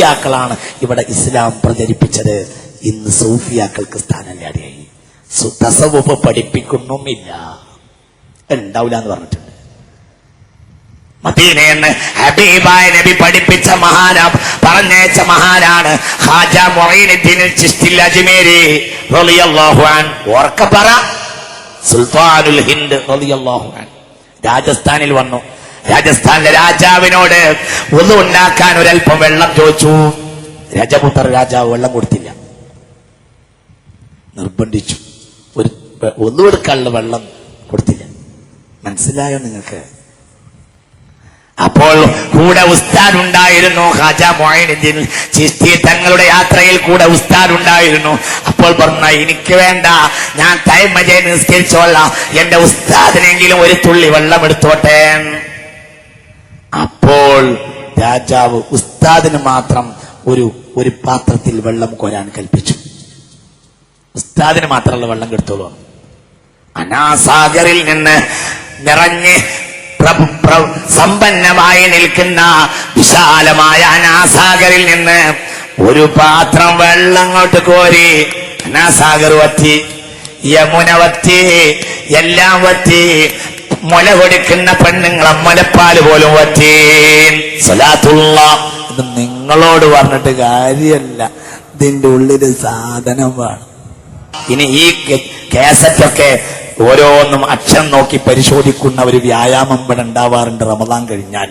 സൂഫിയാക്കളാണ് ഇവിടെ ഇസ്ലാം പ്രചരിപ്പിച്ചത്. ഇന്ന് സൂഫിയാക്കൾക്ക് സ്ഥാനമില്ലാതെയായി തസവുഫ് പഠിപ്പിക്കുന്നുമില്ല. ഉണ്ടാവില്ല എന്ന് പറഞ്ഞിട്ടുണ്ട്. മദീനയെന്ന് ഹബീബായ നബി പഠിപ്പിച്ച മഹാന പറഞ്ഞയച്ച മഹാനാണ് ഹാജ മൊറീനുദ്ദീൻ ചിസ്തിൽ അജ്മേരി റളിയല്ലാഹു അൻ. ഓർക്ക പറ. സുൽത്താനുൽ ഹിന്ദ് റളിയല്ലാഹു അൻ. രാജസ്ഥാനിൽ വന്നു. രാജസ്ഥാനിലെ രാജാവിനോട് ഒന്ന് ഉണ്ടാക്കാൻ ഒരല്പം വെള്ളം ചോദിച്ചു. രജപുത്ര രാജാവ് വെള്ളം കൊടുത്തില്ല. നിർബന്ധിച്ചു. ഒരു ഒന്നും എടുക്കാനുള്ള വെള്ളം കൊടുത്തില്ല. മനസ്സിലായോ നിങ്ങൾക്ക്? അപ്പോൾ കൂടെ ഉസ്താദ് ഉണ്ടായിരുന്നു ഹാജ മൊയിനുദ്ദീൻ. ചിസ്തി തങ്ങളുടെ യാത്രയിൽ കൂടെ ഉസ്താദ് ഉണ്ടായിരുന്നു. അപ്പോൾ പറഞ്ഞ എനിക്ക് വേണ്ട. ഞാൻ തൈമജയെ നിസ്കരിച്ചോളാം. എന്റെ ഉസ്താദിനെങ്കിലും ഒരു തുള്ളി വെള്ളം എടുത്തോട്ടെ. അപ്പോൾ രാജാവ് ഉസ്താദിന് മാത്രം ഒരു ഒരു പാത്രത്തിൽ വെള്ളം കോരാൻ കൽപ്പിച്ചു. ഉസ്താദിന് മാത്രമുള്ള വെള്ളം കെടുത്തോളൂ. അനാസാഗറിൽ നിന്ന് നിറഞ്ഞ് സമ്പന്നമായി നിൽക്കുന്ന വിശാലമായ അനാസാഗറിൽ നിന്ന് ഒരു പാത്രം വെള്ളം അങ്ങോട്ട് കോരി അനാസാഗർ വറ്റി യമുന വറ്റി എല്ലാം വറ്റി മുല കൊടുക്കുന്ന പെണ്ണുങ്ങളെ മുലപ്പാൽ പോലും വറ്റീൻ സ്വലാത്തുള്ള ഇത് നിങ്ങളോട് പറഞ്ഞിട്ട് കാര്യമല്ല ഇതിന്റെ ഉള്ളിൽ സാധനം വേണം. ഇനി ഈ കാസറ്റൊക്കെ ഓരോന്നും അക്ഷരം നോക്കി പരിശോധിക്കുന്ന ഒരു വ്യായാമം ഇവിടെ ഉണ്ടാവാറുണ്ട് റമദാൻ കഴിഞ്ഞാൽ.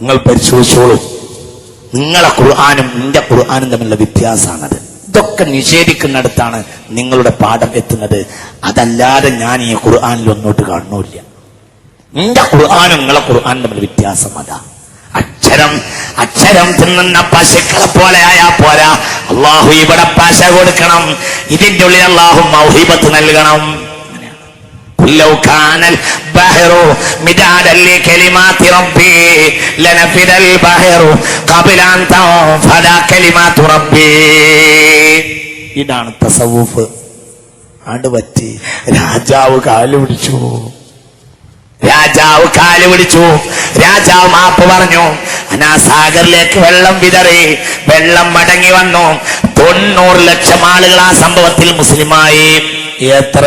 നിങ്ങൾ പരിശോധിച്ചോളൂ. നിങ്ങളെ ഖുർആാനും നിന്റെ ഖുർആാനും തമ്മിലുള്ള വ്യത്യാസമാണത് ഇതൊക്കെ നിഷേധിക്കുന്നിടത്താണ് നിങ്ങളുടെ പാഠം എത്തുന്നത്. അതല്ലാതെ ഞാൻ ഈ ഖുർആാനിൽ ഒന്നോട്ട് കാണുന്നില്ല. നിന്റെ ഖുർആാനും നിങ്ങളെ ഖുർആാനും തമ്മിൽ വ്യത്യാസം അതാ. അക്ഷരം അക്ഷരം തിന്നുന്ന പശുക്കളെ പോലെ ആയാ പോരാ. അള്ളാഹു ഇവിടെ പശ കൊടുക്കണം. ഇതിന്റെ ഉള്ളിൽ അള്ളാഹു മൗഹിബത്ത് നൽകണം. لو كان البحر مدادا لكلمات ربي لنفذ البحر قبل ان تنفذ كلمات ربي ഇതാണ് തസവൂഫ് ആണ്ട് പറ്റി രാജാവ് കാല് പിടിച്ചു രാജാവ് കാല് പിടിച്ചു രാജാവ് മാപ്പ് പറഞ്ഞു അനാസാഗറിലേക്ക് വെള്ളം വിതറി വെള്ളം മടങ്ങി വന്നു തൊണ്ണൂറ് ലക്ഷം ആളുകൾ ആ സംഭവത്തിൽ മുസ്ലിമായി എത്ര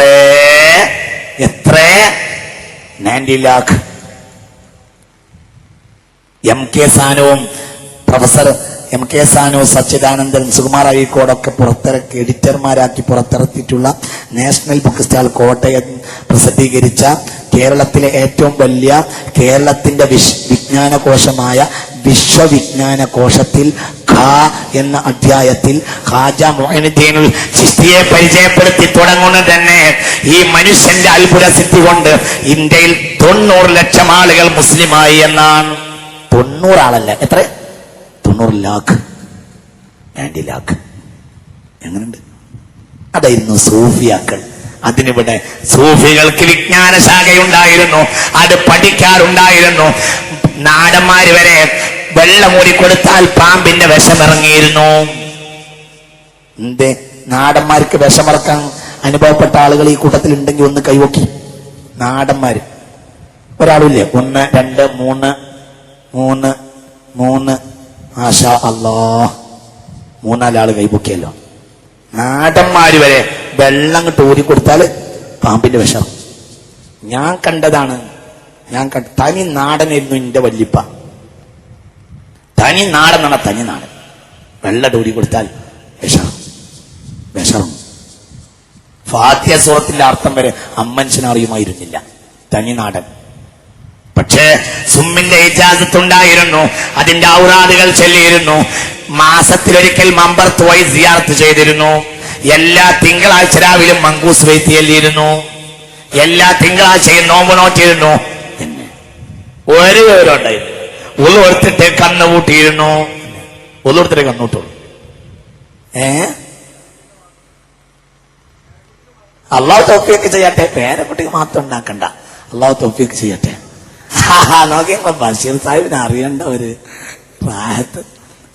എത്ര? Ninety lakh M K സാനുവും professor M K Sanu Sachidanandan Sukumar അഴീക്കോടൊക്കെ പുറത്തിറക്കി എഡിറ്റർമാരാക്കി പുറത്തിറക്കിയിട്ടുള്ള നാഷണൽ ബുക്ക് സ്റ്റാൾ കോട്ടയം പ്രസിദ്ധീകരിച്ച കേരളത്തിലെ ഏറ്റവും വലിയ കേരളത്തിന്റെ വിശ് വിജ്ഞാനകോശമായ വിശ്വവിജ്ഞാന കോശത്തിൽ ഖാ എന്ന അധ്യായത്തിൽ ഖാജ മൊഹിനുദ്ദീനുൽ ചിസ്തിയെ പരിചയപ്പെടുത്തി തുടങ്ങുന്നത് തന്നെ ഈ മനുഷ്യന്റെ അത്ഭുത സിദ്ധി കൊണ്ട് ഇന്ത്യയിൽ തൊണ്ണൂറ് ലക്ഷം ആളുകൾ മുസ്ലിമായി എന്നാണ്. തൊണ്ണൂറ് ആളല്ല. എത്ര? തൊണ്ണൂറ് ലാഖ്. നയന്റി ലാഖ്. എങ്ങനെയുണ്ട് അതായിരുന്നു സൂഫിയാക്കൾ. അതിനിവിടെ സൂഫികൾക്ക് വിജ്ഞാന ശാഖയുണ്ടായിരുന്നു അത് പഠിക്കാറുണ്ടായിരുന്നു. നാടന്മാര് വരെ വെള്ളമൂടി കൊടുത്താൽ പാമ്പിന്റെ വിഷമിറങ്ങിയിരുന്നു. എന്തേ? നാടന്മാർക്ക് വിഷമിറക്കാൻ അനുഭവപ്പെട്ട ആളുകൾ ഈ കൂട്ടത്തിൽ ഉണ്ടെങ്കിൽ ഒന്ന് കൈവക്കി. നാടന്മാര്. ഒരാളില്ലേ? ഒന്ന് രണ്ട് മൂന്ന് മൂന്ന് മൂന്ന്. ആശാ അല്ലോ മൂന്നാലാൾ കൈപൊക്കിയല്ലോ. നാടന്മാര് വരെ വെള്ളം ടൂരി കൊടുത്താൽ പാമ്പിന്റെ വിഷം ഞാൻ കണ്ടതാണ്. ഞാൻ കണ്ട തനി നാടനായിരുന്നു എന്റെ വല്യപ്പ. തനി നാടൻ എന്നാണ് തനി നാടൻ വെള്ള ഡോടി കൊടുത്താൽ വിഷറും വിഷറും ഫാത്യ സൂറത്തിന്റെ അർത്ഥം വരെ അമ്മൻസിന് തനി നാടൻ. പക്ഷേ സുമ്മിന്റെ ഇജാസത്തുണ്ടായിരുന്നു. അതിന്റെ ഔറാദുകൾ ചൊല്ലിയിരുന്നു. മാസത്തിലൊരിക്കൽ മമ്പർത്ത് പോയി സിയാർത്ത് ചെയ്തിരുന്നു. എല്ലാ തിങ്കളാഴ്ച രാവിലും മങ്കൂസ് വെയ്ത്തി ചെല്ലിയിരുന്നു എല്ലാ തിങ്കളാഴ്ചയും നോമ്പ് നോക്കിയിരുന്നു ഒരു വിവരം ഉണ്ടായിരുന്നു എടുത്തിട്ട് കണ്ണ് കൂട്ടിയിരുന്നു. എടുത്തിട്ട് കണ്ണൂട്ടുള്ളൂ ഏ? അള്ളാഹു തോഫിയൊക്കെ ചെയ്യട്ടെ. പേരക്കുട്ടിക്ക് മാത്രം ഉണ്ടാക്കണ്ട. അള്ളാഹു തോഫിയൊക്കെ ചെയ്യട്ടെ. നോക്കിയപ്പോ ബഷീർ സാഹിബിനെ അറിയണ്ട ഒരു പ്രായത്ത്.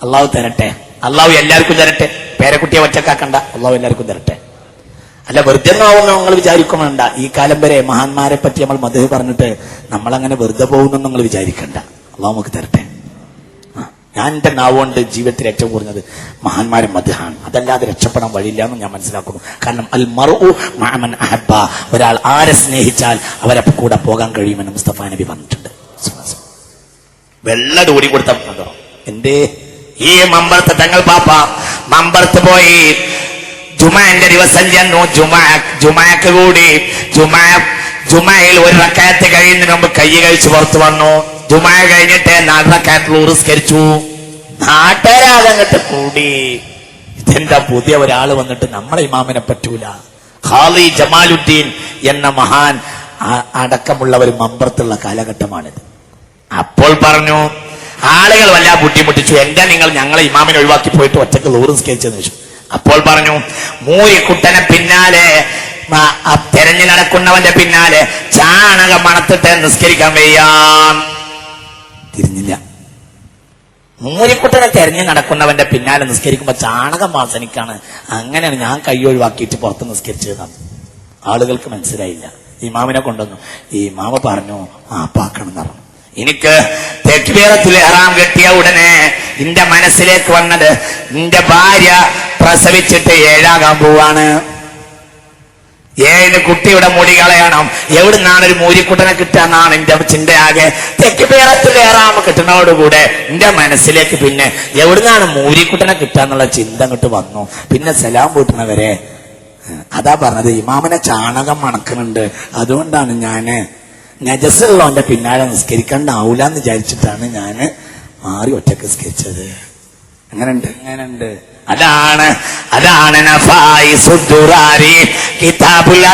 അള്ളാഹു തരട്ടെ. അള്ളാഹു എല്ലാവർക്കും തരട്ടെ. പേരക്കുട്ടിയെ ഒറ്റക്കാക്കണ്ട. അള്ളാഹു എല്ലാവർക്കും തരട്ടെ. അല്ല വെറുതെ ആവുന്ന നിങ്ങൾ വിചാരിക്കണണ്ട ഈ കാലം വരെ മഹാന്മാരെ പറ്റി നമ്മൾ മധു പറഞ്ഞിട്ട് നമ്മളങ്ങനെ വെറുതെ പോകുന്നു നിങ്ങൾ വിചാരിക്കണ്ട. അള്ളാഹു നമുക്ക് തരട്ടെ ഞാൻ എന്റെ നാവുകൊണ്ട് ജീവിതത്തിൽ ഏറ്റവും കുറഞ്ഞത് മഹാന്മാരെ മധുഹാണ് അതല്ലാതെ രക്ഷപ്പെടാൻ വഴിയില്ല എന്ന് ഞാൻ മനസ്സിലാക്കുന്നു. കാരണം അൽ മറു മാമൻ അഹബ ഒരാൾ ആരെ സ്നേഹിച്ചാൽ അവരെ കൂടെ പോകാൻ കഴിയുമെന്ന് മുസ്തഫ നബി പറഞ്ഞിട്ടുണ്ട്. വെള്ളം ഓടി കൊടുത്ത എന്റെ ഈ മമ്പറത്ത് തങ്ങൾ പാപ്പ മമ്പറത്ത് പോയി. ജുമാന്റെ ദിവസം ചെന്നു. ജുമാ ജുമാക്ക് കൂടി. ജുമാ ജുമായിൽ ഒരു റക്കായത്ത് കഴിയുന്നതിന് മുമ്പ് കൈ കഴിച്ച് പുറത്തു വന്നു. ജുമാ കഴിഞ്ഞിട്ട് ഉറുസ്കരിച്ചു. നാട്ടുകാരാകങ്ങട്ട് കൂടി. ഇതെന്താ പുതിയ ഒരാൾ വന്നിട്ട് നമ്മളെ ഇമാമിനെ പറ്റൂല. ഹാലി ജമാലുദ്ദീൻ എന്ന മഹാൻ അടക്കമുള്ള ഒരു മമ്പറത്തുള്ള കാലഘട്ടമാണിത് അപ്പോൾ പറഞ്ഞു ആളുകൾ വല്ല ബുദ്ധിമുട്ടിച്ചു. എന്താ നിങ്ങൾ ഞങ്ങളെ ഇമാമിനെ ഒഴിവാക്കി പോയിട്ട് ഒറ്റയ്ക്ക് ലൂറ് സ്കെച്ചെന്ന് ചോദിച്ചു. അപ്പോൾ പറഞ്ഞു മൂരിക്കുട്ടനെ പിന്നാലെ തെരഞ്ഞു നടക്കുന്നവന്റെ പിന്നാലെ ചാണകം മണത്തിട്ട് നിസ്കരിക്കാൻ വയ്യാം തിരിഞ്ഞില്ല. മൂരിക്കുട്ടനെ തെരഞ്ഞു നടക്കുന്നവന്റെ പിന്നാലെ നിസ്കരിക്കുമ്പോ ചാണകം വാസനിക്കാണ്. അങ്ങനെയാണ് ഞാൻ കൈ ഒഴിവാക്കിയിട്ട് പുറത്ത് നിസ്കരിച്ചത്. ആളുകൾക്ക് മനസ്സിലായില്ല. ഇമാമിനെ കൊണ്ടുവന്നു. ഈ ഇമാമ പറഞ്ഞു ആപ്പാക്കണം എന്ന് പറഞ്ഞു എനിക്ക് തെക്കുപേറത്തിൽ ഇറാം കെട്ടിയ ഉടനെ എന്റെ മനസ്സിലേക്ക് വന്നത് എന്റെ ഭാര്യ പ്രസവിച്ചിട്ട് ഏഴാകാൻ പോവാണ്. ഏഴിന് കുട്ടിയുടെ മുടി കളയണം. എവിടുന്നാണ് ഒരു മൂരിക്കുട്ടനെ കിട്ടാന്നാണ് എന്റെ ചിന്തയാകെ. പേറത്ത് കയറാമ കിട്ടുന്നതോടുകൂടെ എന്റെ മനസ്സിലേക്ക് പിന്നെ എവിടുന്നാണ് മൂരിക്കുട്ടനെ കിട്ടാന്നുള്ള ചിന്ത അങ്ങോട്ട് വന്നു. പിന്നെ സലാം പൂട്ടുന്നവരെ അതാ പറഞ്ഞത് ഇമാമനെ ചാണകം മണക്കുന്നുണ്ട്. അതുകൊണ്ടാണ് ഞാൻ നജസുള്ളവന്റെ പിന്നാലെ നിസ്കരിക്കണ്ടാവൂല എന്ന് വിചാരിച്ചിട്ടാണ് ഞാൻ മാറി ഒറ്റയ്ക്ക് നിസ്കരിച്ചത്. അങ്ങനെയുണ്ട് അങ്ങനുണ്ട് അതാണ് അതാണ് കിതാബുൽ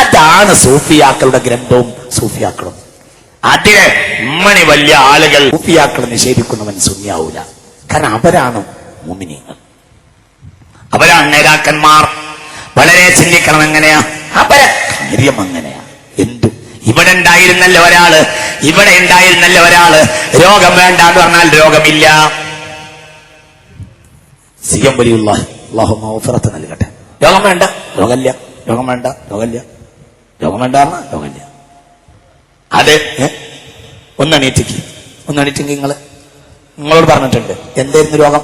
അതാണ് സൂഫിയാക്കളുടെ ഗ്രന്ഥവും സൂഫിയാക്കളും. അതിന് ഉമ്മണി വലിയ ആളുകൾ സൂഫിയാക്കളെ നിഷേധിക്കുന്നവൻ സുന്യാവൂല കാരണം അവരാണ് മുമിനിങ്ങൾ. അവരാണ് നേതാക്കന്മാർ. വളരെ ചിന്തിക്കണം എങ്ങനെയാ? അവരെ കാര്യം അങ്ങനെയാ എന്തു ഇവിടെ ഉണ്ടായിരുന്നല്ലോ ഒരാൾ ഇവിടെ ഉണ്ടായിരുന്നല്ലോ ഒരാൾ. രോഗം വേണ്ട എന്ന് പറഞ്ഞാൽ രോഗമില്ല. സിയം വലിയുള്ള അള്ളാഹു നൽകട്ടെ. രോഗം വേണ്ട രോഗമില്ല. രോഗം വേണ്ട രോഗമില്ല. രോഗം വേണ്ട രോഗമില്ല. അത് ഒന്നണീറ്റിക്ക് ഒന്നണീറ്റിക്ക് നിങ്ങൾ. നിങ്ങളോട് പറഞ്ഞിട്ടുണ്ട്. എന്തായിരുന്നു രോഗം?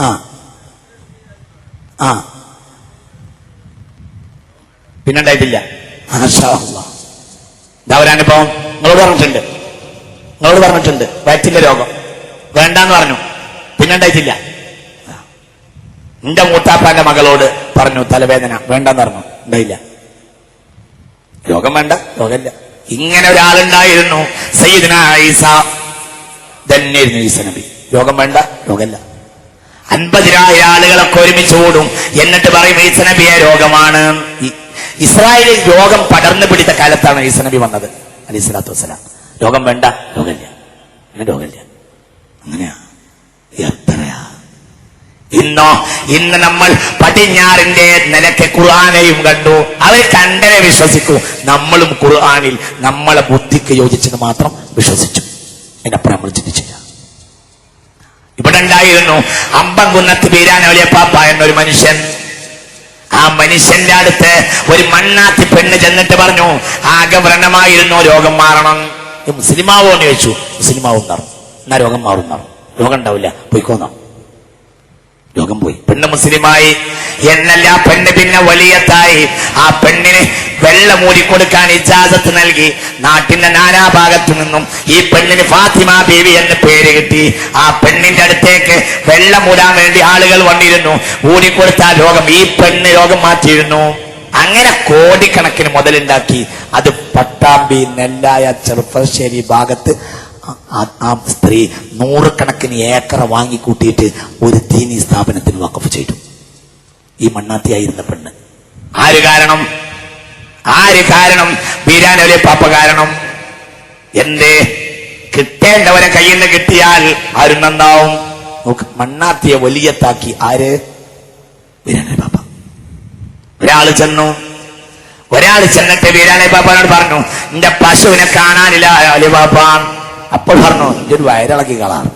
ആ. ആ. പിന്നുണ്ടായിട്ടില്ല. ഉണ്ടായിട്ടില്ല അനുഭവം നിങ്ങളോട് പറഞ്ഞിട്ടുണ്ട്. നിങ്ങളോട് പറഞ്ഞിട്ടുണ്ട്. വയറ്റിന്റെ രോഗം. വേണ്ടാന്ന് പറഞ്ഞു. പിന്നുണ്ടായിട്ടില്ല. എന്റെ മൂത്താപ്പാന്റെ മകളോട് പറഞ്ഞു തലവേദന. വേണ്ടെന്ന് പറഞ്ഞു. ഉണ്ടായില്ല. രോഗം വേണ്ട. രോഗമില്ല. ഇങ്ങനെ ഒരാളുണ്ടായിരുന്നു. സയ്യിദ്ന ഈസ. തന്നെയായിരുന്നു ഈസ നബി. രോഗം വേണ്ട രോഗമില്ല. അൻപതിനായിരം ആളുകളൊക്കെ ഒരുമിച്ച് ഓടും എന്നിട്ട് പറയും ഈസ നബിയെ രോഗമാണ്. ഇസ്രായേലിൽ രോഗം പടർന്നു പിടിച്ച കാലത്താണ് ഈസ നബി വന്നത് അലി സ്വലാത്തു വസ്സലാം. രോഗം വേണ്ട രോഗമില്ല. അങ്ങനെ രോഗമില്ല. അങ്ങനെയാ. എത്രയാ ഇന്നോ ഇന്ന് നമ്മൾ പടിഞ്ഞാറിന്റെ നിലയ്ക്ക് ഖുർആാനെയും കണ്ടു. അവർ കണ്ടനെ വിശ്വസിക്കൂ. നമ്മളും ഖുർആാനിൽ നമ്മളെ ബുദ്ധിക്ക് യോജിച്ചത് മാത്രം വിശ്വസിച്ചു. അതിനപ്പുറം നമ്മൾ ചിന്തിച്ചില്ല. ഇവിടെ ഉണ്ടായിരുന്നു അമ്പംകുന്നത്ത് പാപ്പ എന്നൊരു മനുഷ്യൻ. ആ മനുഷ്യന്റെ അടുത്ത് ഒരു മണ്ണാത്തി പെണ്ണ് ചെന്നിട്ട് പറഞ്ഞു ആകെ വ്രണമായിരുന്നു രോഗം മാറണം. മുസ്ലിമാവോ എന്ന് ചോദിച്ചു. മുസ്ലിമാവും എന്നാ രോഗം മാറും രോഗം ഉണ്ടാവില്ല. പോയിക്കോന്നോ. രോഗം പോയി പെണ്ണ് മുസ്ലിമായി എന്നല്ല പെണ്ണ് പിന്നെ വലിയത്തായി. ആ പെണ്ണിന് വെള്ളം മൂടിക്കൊടുക്കാൻ ഇജാസത്ത് നൽകി. നാട്ടിന്റെ നാനാഭാഗത്തു നിന്നും ഈ പെണ്ണിന് ഫാത്തിമ ബീവി എന്ന് പേര് കിട്ടി. ആ പെണ്ണിന്റെ അടുത്തേക്ക് വെള്ളം മൂടാൻ വേണ്ടി ആളുകൾ വന്നിരുന്നു. മൂടിക്കൊടുത്ത രോഗം ഈ പെണ്ണ് രോഗം മാറ്റിയിരുന്നു. അങ്ങനെ കോടിക്കണക്കിന് മുതലുണ്ടാക്കി. അത് പട്ടാമ്പി നെല്ലായ ചെറുപ്പശ്ശേരി ഭാഗത്ത് ആ- സ്ത്രീ നൂറുകണക്കിന് ഏക്കർ വാങ്ങിക്കൂട്ടിയിട്ട് ഒരു ദീനി സ്ഥാപനത്തിന് വക്കഫ് ചെയ്തു. ഈ മണ്ണാത്തിയായിരുന്ന പെണ്ണ്. ആര് കാരണം? ആര് കാരണം? ബീരാനവലെ പാപ്പ കാരണം. എന്തേ? കിട്ടേണ്ടവരെ കയ്യിൽ നിന്ന് കിട്ടിയാൽ ആരും നന്നാവും? മണ്ണാത്തിയെ വലിയത്താക്കി ആര്? ബീരാനവലെ പാപ്പ. ഒരാൾ ചെന്നു. ഒരാൾ ചെന്നിട്ട് ബീരാനെ പാപ്പാനോട് പറഞ്ഞു എന്റെ പശുവിനെ കാണാനില്ല അലി പാപ്പ അപ്പോൾ പറഞ്ഞു ഒരു വയറിളക്കി കളാണ്.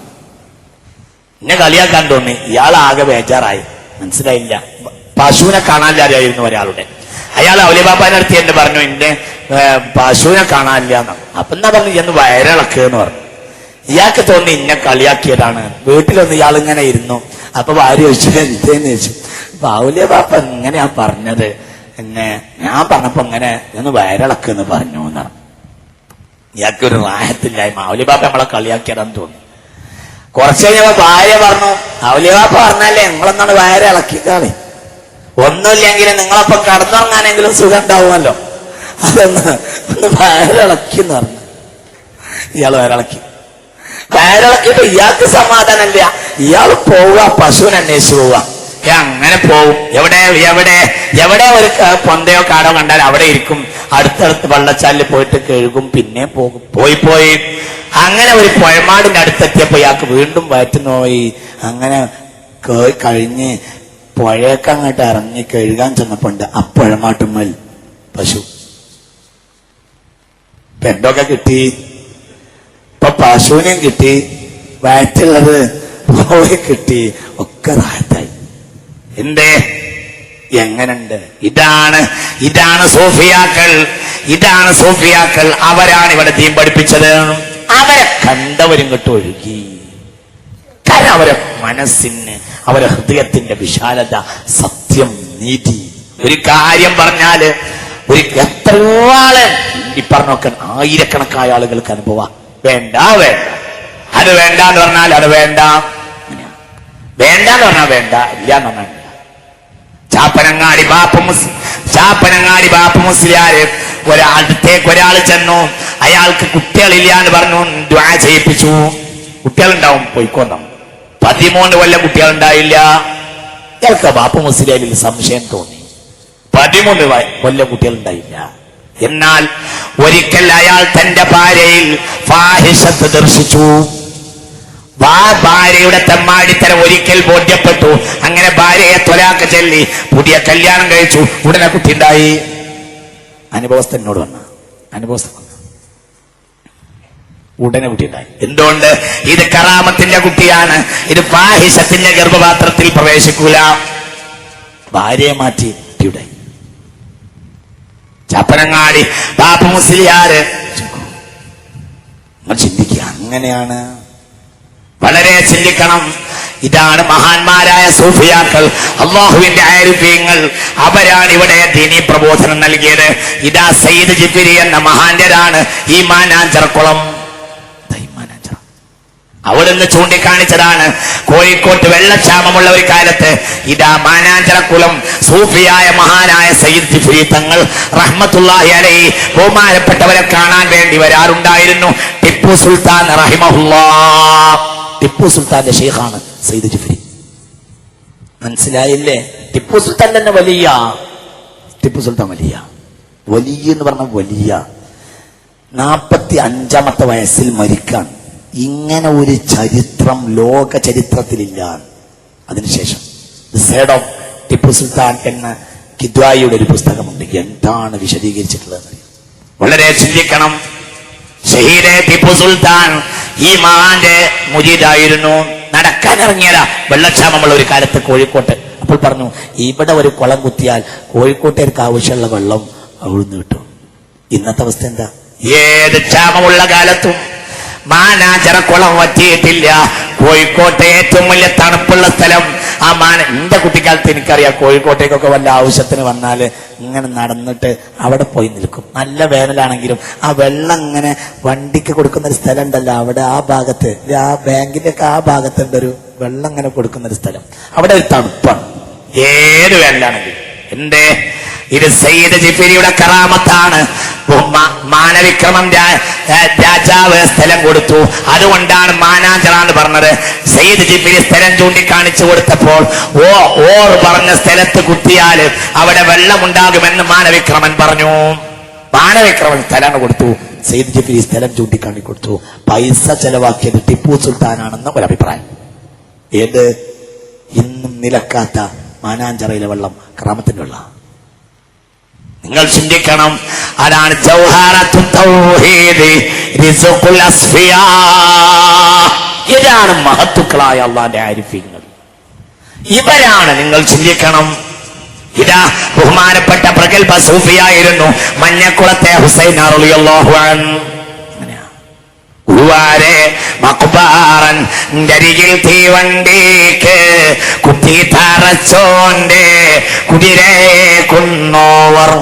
എന്നെ കളിയാക്കാൻ തോന്നി. ഇയാൾ ആകെ ബേജാറായി. മനസ്സിലായില്ല. പശുവിനെ കാണാനില്ലായിരുന്നു ഒരാളുടെ. അയാൾ ഔലിബാബാന്റെ അടുത്ത് എന്നെ പറഞ്ഞു എന്റെ പശുവിനെ കാണാനില്ല അപ്പൊ എന്നാ പറഞ്ഞു എന്ന് വയറിളക്ക് എന്ന് പറഞ്ഞു. ഇയാൾക്ക് തോന്നി ഇന്നെ കളിയാക്കിയതാണ്. വീട്ടിലൊന്ന് ഇയാൾ ഇങ്ങനെ ഇരുന്നു. അപ്പൊ ഭാര്യ ചോദിച്ചു എന്തേന്ന് ചോദിച്ചു? അപ്പൊ ഔലിയ ബാപ്പ ഇങ്ങനെയാ പറഞ്ഞത്? എന്നെ ഞാൻ പറഞ്ഞപ്പോ ഇങ്ങനെ ഒന്ന് വയറിളക്ക് എന്ന് പറഞ്ഞു എന്നാണ് ഇയാൾക്ക് ഒരു റാഹത്തില്ലായ്മ. ഔലിബാപ്പ നമ്മളെ കളിയാക്കിയതാന്ന് തോന്നി കുറച്ച് കഴിഞ്ഞപ്പോ ഭാര്യ പറഞ്ഞു ഔലിബാപ്പ പറഞ്ഞല്ലേ നിങ്ങളൊന്നാണ് ഇളക്കി ഇളക്കിക്കാളി ഒന്നുമില്ലെങ്കിൽ നിങ്ങളപ്പോ കടന്നുറങ്ങാനെങ്കിലും സുഖം ഉണ്ടാവുമല്ലോ അതൊന്ന് ഒന്ന് വയറിളക്കി എന്ന് പറഞ്ഞു. ഇയാൾ വയറിളക്കി വയറിളക്കിയപ്പോ ഇയാൾക്ക് സമാധാനമില്ല. ഇയാൾ പോവുക പശുവിനെ അന്വേഷിച്ച് പോവുക. അങ്ങനെ പോവും. എവിടെ എവിടെ എവിടെ ഒരു പൊന്തയോ കാടോ കണ്ടാൽ അവിടെ ഇരിക്കും. അടുത്തടുത്ത് വെള്ളച്ചാലിൽ പോയിട്ട് കഴുകും പിന്നെ പോകും. പോയി പോയി. അങ്ങനെ ഒരു പുഴമാടിന്റെ അടുത്തെത്തിയപ്പോ ഇയാൾക്ക് വീണ്ടും വയറ്റു നോയി അങ്ങനെ കഴിഞ്ഞ് പുഴയൊക്കെ അങ്ങോട്ട് ഇറങ്ങി കഴുകാൻ ചെന്നപ്പോണ്ട് ആ പുഴമാട്ടുമ്മൽ പശു. പെണ്ടൊക്കെ കിട്ടി. ഇപ്പൊ പശുവിനെയും കിട്ടി. വയറ്റുള്ളത് കിട്ടി. ഒക്കെ റാഹത്തായി. എന്തേ? എങ്ങനുണ്ട്? ഇതാണ് ഇതാണ് സൂഫിയാക്കൾ. ഇതാണ് സൂഫിയാക്കൾ. അവരാണ് ഇവിടെ തീം പഠിപ്പിച്ചത്. അവരെ കണ്ടവരും കെട്ടൊഴുകി ഒഴുകി. കാരണം അവരെ മനസ്സിന് അവരെ ഹൃദയത്തിന്റെ വിശാലത സത്യം നീതി. ഒരു കാര്യം പറഞ്ഞാൽ ഒരു എത്രയോ ആൾ ഈ പറഞ്ഞൊക്കെ ആയിരക്കണക്കായ ആളുകൾക്ക് അനുഭവ. വേണ്ട വേണ്ട. അത് വേണ്ട എന്ന് പറഞ്ഞാൽ അത് വേണ്ട. വേണ്ട എന്ന് പറഞ്ഞാൽ വേണ്ട. ഇല്ല എന്ന് പറഞ്ഞാൽ ചാപ്പനങ്ങാടി ബാപ്പ മുസ് ചാപ്പനങ്ങാടി ബാപ്പ മുസ്ലിയാര് ഒരാളത്തേക്ക് ഒരാൾ ചെന്നു. അയാൾക്ക് കുട്ടികളില്ല എന്ന് പറഞ്ഞു. ദ്വാ ചെയ്യിപ്പിച്ചു. കുട്ടികളുണ്ടാവും പോയിക്കോന്നാം പതിമൂന്ന് കൊല്ലം കുട്ടികളുണ്ടായില്ല. ഇയാൾക്ക് ബാപ്പ മുസ്ലിയാരിൽ സംശയം തോന്നി. പതിമൂന്ന് കൊല്ലം കുട്ടികളുണ്ടായില്ല. എന്നാൽ ഒരിക്കൽ അയാൾ തന്റെ ഭാര്യയിൽ ഫാഹിഷത്ത് ദർശിച്ചു. ഭാര്യയുടെ തെമ്മാടിത്തരം ഒരിക്കൽ ബോധ്യപ്പെട്ടു. അങ്ങനെ ഭാര്യയെ തൊലാക്ക് ചൊല്ലി പുതിയ കല്യാണം കഴിച്ചു. ഉടനെ കുട്ടി ഉണ്ടായി അനുഭവസ്ഥനോട് വന്ന. അനുഭവസ്ഥ ഉടനെ കുട്ടി ഉണ്ടായി എന്തുകൊണ്ട്? ഇത് കറാമത്തിന്റെ കുട്ടിയാണ്. ഇത് പാഹിഷത്തിന്റെ ഗർഭപാത്രത്തിൽ പ്രവേശിക്കൂല. ഭാര്യയെ മാറ്റി കുട്ടിയുണ്ടായി ചപ്പനങ്ങാടി പാപ്പ മുസ്ലിയാര് ചിന്തിക്കുക അങ്ങനെയാണ് വളരെ ചിന്തിക്കണം. ഇതാണ് മഹാന്മാരായ സൂഫിയാക്കൾ. അള്ളാഹുവിന്റെ ആരുഫ്യങ്ങൾ അവരാണ് ഇവിടെ ദീനി പ്രബോധനം നൽകിയത്. ഇതാ സയ്യിദ് ജിബിരി എന്ന മഹാന്റരാണ് ഈ മാനാഞ്ചർക്കുളം. അവിടുന്ന് ചൂണ്ടിക്കാണിച്ചതാണ് കോഴിക്കോട്ട് വെള്ളക്ഷാമമുള്ള ഒരു കാലത്ത്. ഇതാ മാനാഞ്ചറക്കുളം സൂഫിയായ മഹാനായ സയ്യിദ് ജിഫുരി തങ്ങൾ റഹ്മത്തുള്ളാഹി അലൈ ബഹുമാനപ്പെട്ടവരെ കാണാൻ വേണ്ടി വരാറുണ്ടായിരുന്നു. ടിപ്പു സുൽത്താൻ റഹിമഹുല്ലാ. ടിപ്പു സുൽത്താന്റെ ഷെയ്ഖാണ് സയ്യിദ് ജിഫ്രി മനസ്സിലായില്ലേ? ടിപ്പു സുൽത്താൻ തന്നെ വലിയ. ടിപ്പു സുൽത്താൻ വലിയ. വലിയ എന്ന് പറഞ്ഞ വലിയ. നാൽപ്പത്തി അഞ്ചാമത്തെ വയസ്സിൽ മരിക്കാൻ. ഇങ്ങനെ ഒരു ചരിത്രം ലോക ചരിത്രത്തിലില്ല. അതിനുശേഷം സൈഡ് ഓഫ് ടിപ്പു സുൽത്താൻ എന്ന കിദ്വായിയുടെ ഒരു പുസ്തകമുണ്ട്. എന്താണ് വിശദീകരിച്ചിട്ടുള്ളത്? വളരെ ചിന്തിക്കണം. ഷഹീദ് ടിപ്പു സുൽത്താൻ ഈ മഹാന്റെ മുരീദായിരുന്നു നടക്കാൻ ഇറങ്ങിയതാ വെള്ളക്ഷാമമുള്ള ഒരു കാലത്ത് കോഴിക്കോട്ട്. അപ്പോൾ പറഞ്ഞു ഇവിടെ ഒരു കുളം കുത്തിയാൽ കോഴിക്കോട്ടേർക്ക് ആവശ്യമുള്ള വെള്ളം അവിടുന്ന് കിട്ടും. ഇന്നത്തെ അവസ്ഥ എന്താ? ഏത് ക്ഷാമമുള്ള കാലത്തും മാനാചറക്കുളം കുളം വറ്റിയിട്ടില്ല. കോഴിക്കോട്ടെ ഏറ്റവും വലിയ തണുപ്പുള്ള സ്ഥലം. ആ മാന എന്റെ കുട്ടിക്കാലത്ത് എനിക്കറിയാം കോഴിക്കോട്ടേക്കൊക്കെ വല്ല ആവശ്യത്തിന് വന്നാൽ ഇങ്ങനെ നടന്നിട്ട് അവിടെ പോയി നിൽക്കും. നല്ല വേനലാണെങ്കിലും ആ വെള്ളം ഇങ്ങനെ വണ്ടിക്ക് കൊടുക്കുന്ന ഒരു സ്ഥലം ഉണ്ടല്ലോ അവിടെ ആ ഭാഗത്ത്. ആ ബാങ്കിന്റെ ഒക്കെ ആ ഭാഗത്തുണ്ട് ഒരു വെള്ളം ഇങ്ങനെ കൊടുക്കുന്ന ഒരു സ്ഥലം. അവിടെ ഒരു തണുപ്പാണ്. ഏത് വേനലാണെങ്കിലും. എന്തേ? ഇത് സയ്യിദ് ജിഫിരിയുടെ കറാമത്താണ്. മാനവിക്രമം രാജാവ് സ്ഥലം കൊടുത്തു. അതുകൊണ്ടാണ് മാനാഞ്ചറാന്ന് പറഞ്ഞത്. സയ്യിദ് ജിഫിരി സ്ഥലം ചൂണ്ടിക്കാണിച്ചു കൊടുത്തപ്പോൾ ഓ ഓർ പറഞ്ഞ സ്ഥലത്ത് കുത്തിയാൽ അവിടെ വെള്ളമുണ്ടാകുമെന്ന് മാനവിക്രമൻ പറഞ്ഞു. മാനവിക്രമൻ സ്ഥലം കൊടുത്തു. സയ്യിദ് ജിഫിരി സ്ഥലം ചൂണ്ടിക്കാണി കൊടുത്തു. പൈസ ചെലവാക്കിയത് ടിപ്പു സുൽത്താനാണെന്ന് ഒരഭിപ്രായം. ഏത്? ഇന്നും നിലക്കാത്ത മാനാഞ്ചറയിലെ വെള്ളം ക്രമത്തിന്റെ വെള്ളം നിങ്ങൾ ചിന്തിക്കണം. അതാണ്. ഇതാണ് മഹത്തുക്കളായ അള്ളാന്റെ ആരിഫ്യങ്ങൾ ഇവരാണ് നിങ്ങൾ ചിന്തിക്കണം. ഇതാ ബഹുമാനപ്പെട്ട പ്രഗത്ഭ സൂഫിയായിരുന്നു മഞ്ഞക്കുളത്തെ ഹുസൈൻ അറുളിയല്ലാഹു അൻഹു ഗുരുവാരെ മക്കുബാറൻ കരികിൽ തീവണ്ടിക്ക് കുത്തി തറച്ചോന്റെ കുതിരെ കുന്നോവർ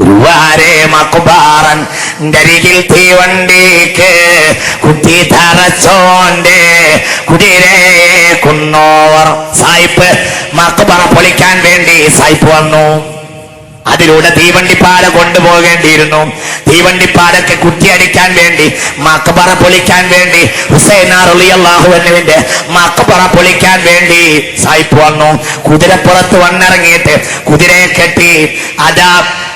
ഗുരുവാരെ മക്കുബാറൻ കരികിൽ തീവണ്ടിക്ക് കുത്തി തറച്ചോണ്ട് കുതിരെ കുന്നോവർ. സായിപ്പ് മക്കുബാറ പൊളിക്കാൻ വേണ്ടി സായിപ്പ് വന്നു. അതിലൂടെ തീവണ്ടിപ്പാല കൊണ്ടുപോകേണ്ടിയിരുന്നു. തീവണ്ടിപ്പാലൊക്കെ കുറ്റിയടിക്കാൻ വേണ്ടി മക്കബറ പൊളിക്കാൻ വേണ്ടി ഹുസൈനാറുള്ളിയല്ലാഹുവിന്റെ മക്കബറ പൊളിക്കാൻ വേണ്ടി സായിപ്പ് വന്നു. കുതിരപ്പുറത്ത് വന്നിറങ്ങിയിട്ട് കുതിരയെ കെട്ടി അതാ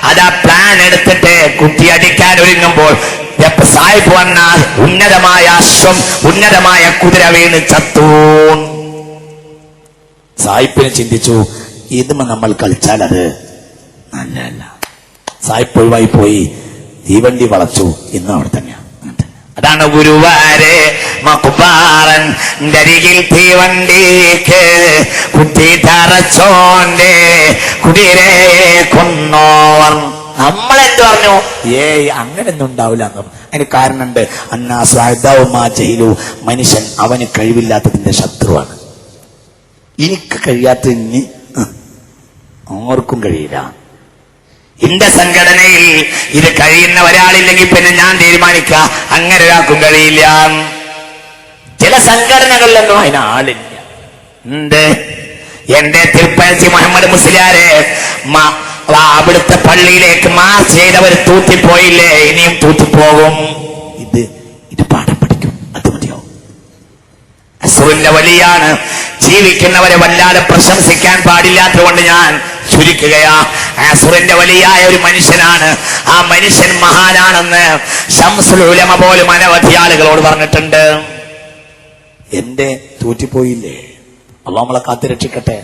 അതാ പ്ലാൻ എടുത്തിട്ട് കുറ്റിയടിക്കാൻ ഒരുങ്ങുമ്പോൾ സായിപ്പ് വന്ന ഉന്നതമായ അശ്വം ഉന്നതമായ കുതിര വീണ് ചത്തൂ. സായിപ്പിനെ ചിന്തിച്ചു ഇതുമ നമ്മൾ കളിച്ചാൽ അത് നല്ലതല്ല അല്ല ഒഴിവായി പോയി തീവണ്ടി വളച്ചു ഇന്ന് അവിടെ തന്നെയാണ്. അതാണ് ഗുരുവാരെ മക്കുപാറൻ കരികിൽ തീവണ്ടിക്ക് തറച്ചോണ്ടെ തറച്ചോന്റെ കുതിരെ കൊന്നോവർ. നമ്മളെന്ത് പറഞ്ഞു? ഏയ് അങ്ങനെയൊന്നും ഉണ്ടാവില്ല. അതിന് കാരണമുണ്ട്. അന്നാ സ്വാദവുമാ ചെയ്തു മനുഷ്യൻ അവന് കഴിവില്ലാത്തതിന്റെ ശത്രുവാണ്. എനിക്ക് കഴിയാത്തതിന് ആർക്കും കഴിയില്ല. എന്റെ സംഘടനയിൽ ഇത് കഴിയുന്ന ഒരാളില്ലെങ്കിൽ പിന്നെ ഞാൻ തീരുമാനിക്കുക. അങ്ങനെ ഒരാൾക്കും കഴിയില്ല. ചില സംഘടനകളിലൊന്നും അതിന് ആളില്ല എന്ത്? എന്റെ തിരുപ്പഴച്ചി മുഹമ്മദ് മുസ്ലിയാരെ അവിടുത്തെ പള്ളിയിലേക്ക് മാസ് ചെയ്തവർ തൂത്തിപ്പോയില്ലേ? ഇനിയും തൂത്തിപ്പോകും. ഇത് ഇത് പാഠം പഠിക്കും. അത് മതിയോ അസുറിന്റെ വലിയാണ് ജീവിക്കുന്നവരെ വല്ലാതെ പ്രശംസിക്കാൻ പാടില്ലാത്തതുകൊണ്ട് ഞാൻ ചുരുക്കുകയാ അസുറിന്റെ വലിയായ ഒരു മനുഷ്യനാണ്. ആ മനുഷ്യൻ മഹാനാണെന്ന് ശംസുൽ ഉലമ പോലും അനവധി ആളുകളോട് പറഞ്ഞിട്ടുണ്ട്. എന്റെ തൂറ്റിപ്പോയില്ലേ? അള്ളാഹ് നമ്മളെ കാത്തു രക്ഷിക്കട്ടെ.